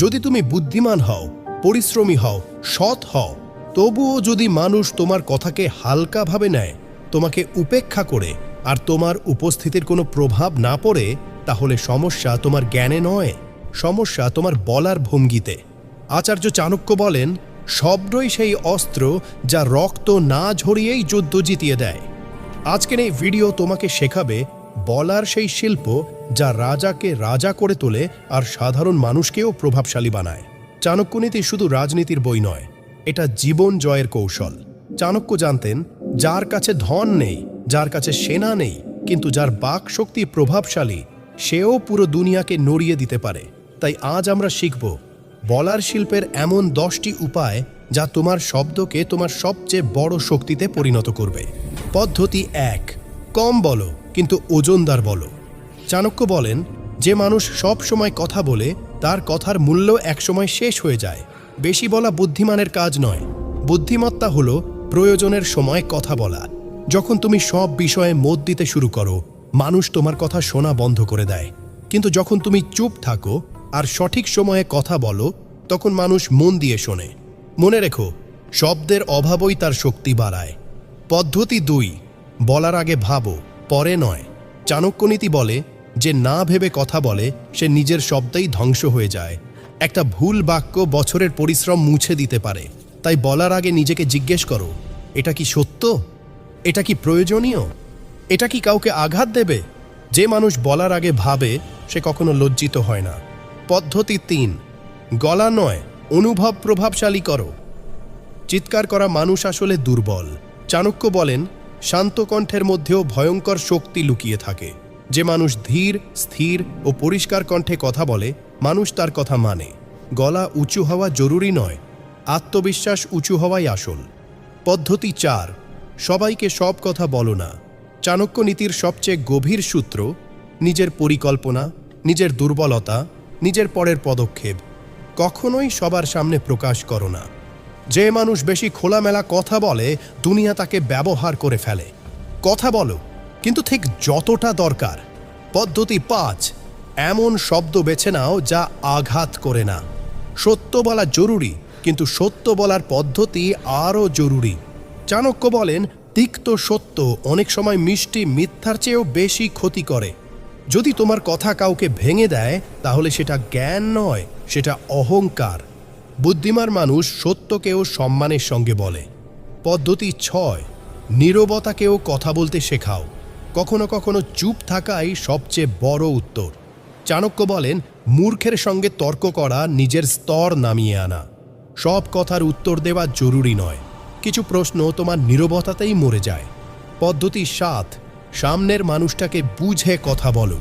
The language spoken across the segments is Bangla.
যদি তুমি বুদ্ধিমান হও, পরিশ্রমী হও, সৎ হও, তবুও যদি মানুষ তোমার কথাকে হালকাভাবে নেয়, তোমাকে উপেক্ষা করে আর তোমার উপস্থিতির কোনো প্রভাব না পড়ে, তাহলে সমস্যা তোমার জ্ঞানে নয়, সমস্যা তোমার বলার ভঙ্গিতে। আচার্য চাণক্য বলেন, শব্দই সেই অস্ত্র যা রক্ত না ঝরিয়েই যুদ্ধ জিতিয়ে দেয়। আজকের এই ভিডিও তোমাকে শেখাবে বলার সেই শিল্প যা রাজাকে রাজা করে তোলে আর সাধারণ মানুষকেও প্রভাবশালী বানায়। চাণক্যনীতি শুধু রাজনীতির বই নয়, এটা জীবন জয়ের কৌশল। চাণক্য জানতেন, যার কাছে ধন নেই, যার কাছে সেনা নেই, কিন্তু যার বাক শক্তি প্রভাবশালী, সেও পুরো দুনিয়াকে নড়িয়ে দিতে পারে। তাই আজ আমরা শিখব, বলার শিল্পের এমন দশটি উপায় যা তোমার শব্দকে তোমার সবচেয়ে বড় শক্তিতে পরিণত করবে। পদ্ধতি এক, কম বলো। কিন্তু ওজনদার বলো। চাণক্য বলেন, যে মানুষ সব সময় কথা বলে, তার কথার মূল্য একসময় শেষ হয়ে যায়। বেশি বলা বুদ্ধিমানের কাজ নয়। বুদ্ধিমত্তা হলো প্রয়োজনের সময় কথা বলা। যখন তুমি সব বিষয়ে মত দিতে শুরু করো, মানুষ তোমার কথা শোনা বন্ধ করে দেয়। কিন্তু যখন তুমি চুপ থাকো আর সঠিক সময়ে কথা বলো, তখন মানুষ মন দিয়ে শোনে। মনে রেখো, শব্দের অভাবই তার শক্তি বাড়ায়। পদ্ধতি দুই, বলার আগে ভাবো। পরে নয়। চাণক্যনীতি বলে, যে না ভেবে কথা বলে, সে নিজের শব্দেই ধ্বংস হয়ে যায়। একটা ভুল বাক্য বছরের পরিশ্রম মুছে দিতে পারে। তাই বলার আগে নিজেকে জিজ্ঞেস করো, এটা কি সত্য? এটা কি প্রয়োজনীয়? এটা কি কাউকে আঘাত দেবে? যে মানুষ বলার আগে ভাবে, সে কখনো লজ্জিত হয় না। পদ্ধতি তিন, গলা নয়, অনুভব প্রভাবশালী করো। চিৎকার করা মানুষ আসলে দুর্বল। চাণক্য বলেন শান্ত কণ্ঠের মধ্যেও ভয়ঙ্কর শক্তি লুকিয়ে থাকে। যে মানুষ ধীর, স্থির ও পরিষ্কার কণ্ঠে কথা বলে, মানুষ তার কথা মানে। গলা উঁচু হওয়া জরুরি নয়, আত্মবিশ্বাস উঁচু হওয়াই আসল। পদ্ধতি চার, সবাইকে সব কথা বলো না। চাণক্য নীতির সবচেয়ে গভীর সূত্র, নিজের পরিকল্পনা, নিজের দুর্বলতা, নিজের পরের পদক্ষেপ। কখনোই সবার সামনে প্রকাশ করো না। যে মানুষ বেশি খোলামেলা কথা বলে, দুনিয়া তাকে ব্যবহার করে ফেলে। কথা বলো, কিন্তু ঠিক যতটা দরকার। পদ্ধতি পাঁচ, এমন শব্দ বেছে নাও যা আঘাত করে না। সত্য বলা জরুরি, কিন্তু সত্য বলার পদ্ধতি আরও জরুরি। চাণক্য বলেন, তিক্ত সত্য অনেক সময় মিষ্টি মিথ্যার চেয়েও বেশি ক্ষতি করে। যদি তোমার কথা কাউকে ভেঙে দেয়, তাহলে সেটা জ্ঞান নয়, সেটা অহংকার। বুদ্ধিমান মানুষ সত্যকেও সম্মানের সঙ্গে বলে। পদ্ধতি ছয়, নীরবতাকেও কথা বলতে শেখাও। কখনো কখনো চুপ থাকাই সবচেয়ে বড় উত্তর। চাণক্য বলেন, মূর্খের সঙ্গে তর্ক করা নিজের স্তর নামিয়ে আনা। সব কথার উত্তর দেওয়া জরুরি নয়। কিছু প্রশ্ন তোমার নীরবতাতেই মরে যায়। পদ্ধতি সাত, সামনের মানুষটাকে বুঝে কথা বলো।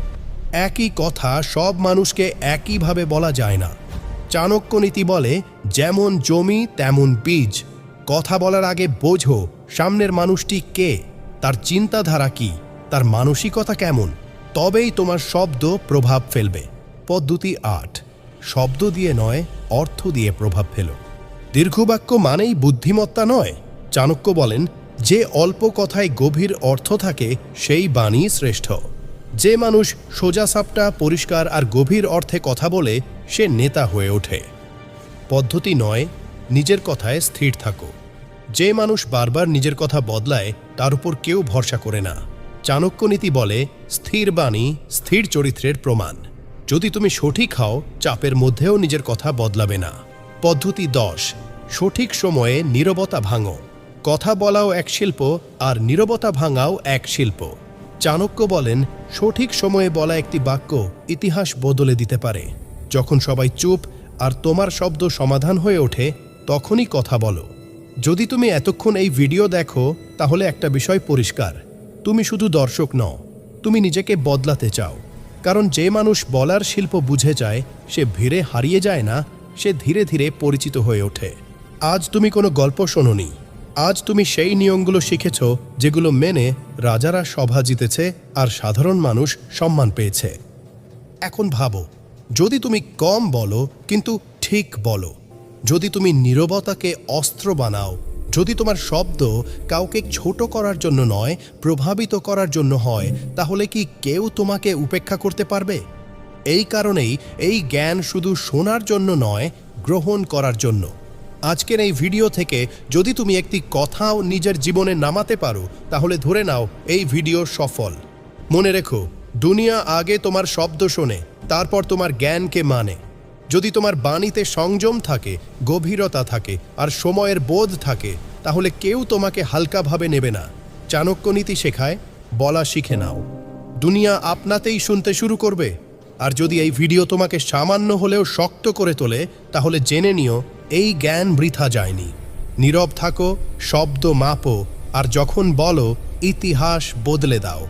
একই কথা সব মানুষকে একইভাবে বলা যায় না। চাণক্য নীতি বলে, যেমন জমি, তেমন বীজ। কথা বলার আগে বোঝো, সামনের মানুষটি কে? তার চিন্তাধারা কি? তার মানসিকতা কেমন? তবেই তোমার শব্দ প্রভাব ফেলবে। পদ্ধতি আট, শব্দ দিয়ে নয়, অর্থ দিয়ে প্রভাব ফেলো। দীর্ঘবাক্য মানেই বুদ্ধিমত্তা নয়। চাণক্য বলেন, যে অল্প কথায় গভীর অর্থ থাকে, সেই বাণী শ্রেষ্ঠ। যে মানুষ সোজাসাপটা পরিষ্কার আর গভীর অর্থে কথা বলে, সে নেতা হয়ে ওঠে। পদ্ধতি নয়, নিজের কথায় স্থির থাকো। যে মানুষ বারবার নিজের কথা বদলায়, তার উপর কেউ ভরসা করে না। চাণক্য নীতি বলে, স্থির বাণী, স্থির চরিত্রের প্রমাণ। যদি তুমি সঠিক হও, চাপের মধ্যেও নিজের কথা বদলাবে না। পদ্ধতি দশ, সঠিক সময়ে নীরবতা ভাঙো। কথা বলাও এক শিল্প, আর নীরবতা ভাঙাও এক শিল্প। চাণক্য বলেন, সঠিক সময়ে বলা একটি বাক্য ইতিহাস বদলে দিতে পারে। যখন সবাই চুপ আর তোমার শব্দ সমাধান হয়ে ওঠে, তখনই কথা বলো। যদি তুমি এতক্ষণ এই ভিডিও দেখো, তাহলে একটা বিষয় পরিষ্কার। তুমি শুধু দর্শক নও, তুমি নিজেকে বদলাতে চাও। কারণ যে মানুষ বলার শিল্প বুঝে যায়, সে ভিড়ে হারিয়ে যায় না, সে ধীরে ধীরে পরিচিত হয়ে ওঠে। আজ তুমি কোনো গল্প শোনোনি। আজ তুমি সেই নিয়মগুলো শিখেছ যেগুলো মেনে রাজারা সভা জিতেছে আর সাধারণ মানুষ সম্মান পেয়েছে। এখন ভাবো, যদি তুমি কম বলো, কিন্তু ঠিক বলো। যদি তুমি নীরবতাকে অস্ত্র বানাও, যদি তোমার শব্দ কাউকে ছোট করার জন্য নয়, প্রভাবিত করার জন্য হয়, তাহলে কি কেউ তোমাকে উপেক্ষা করতে পারবে? এই কারণেই এই জ্ঞান শুধু শোনার জন্য নয়, গ্রহণ করার জন্য। আজকের এই ভিডিও থেকে যদি তুমি একটি কথাও নিজের জীবনে নামাতে পারো, তাহলে ধরে নাও এই ভিডিও সফল। মনে রেখো, দুনিয়া আগে তোমার শব্দ শোনে, তারপর তোমার জ্ঞানকে মানে। যদি তোমার বাণীতে সংযম থাকে, গভীরতা থাকে, আর সময়ের বোধ থাকে, তাহলে কেউ তোমাকে হালকাভাবে নেবে না। চাণক্য নীতি শেখায়, বলা শিখে নাও। দুনিয়া আপনাতেই শুনতে শুরু করবে। আর যদি এই ভিডিও তোমাকে সামান্য হলেও শক্ত করে তোলে, তাহলে জেনে নিও এই জ্ঞান বৃথা যায়নি। নীরব থাকো শব্দ মাপো আর যখন বলো ইতিহাস বদলে দাও।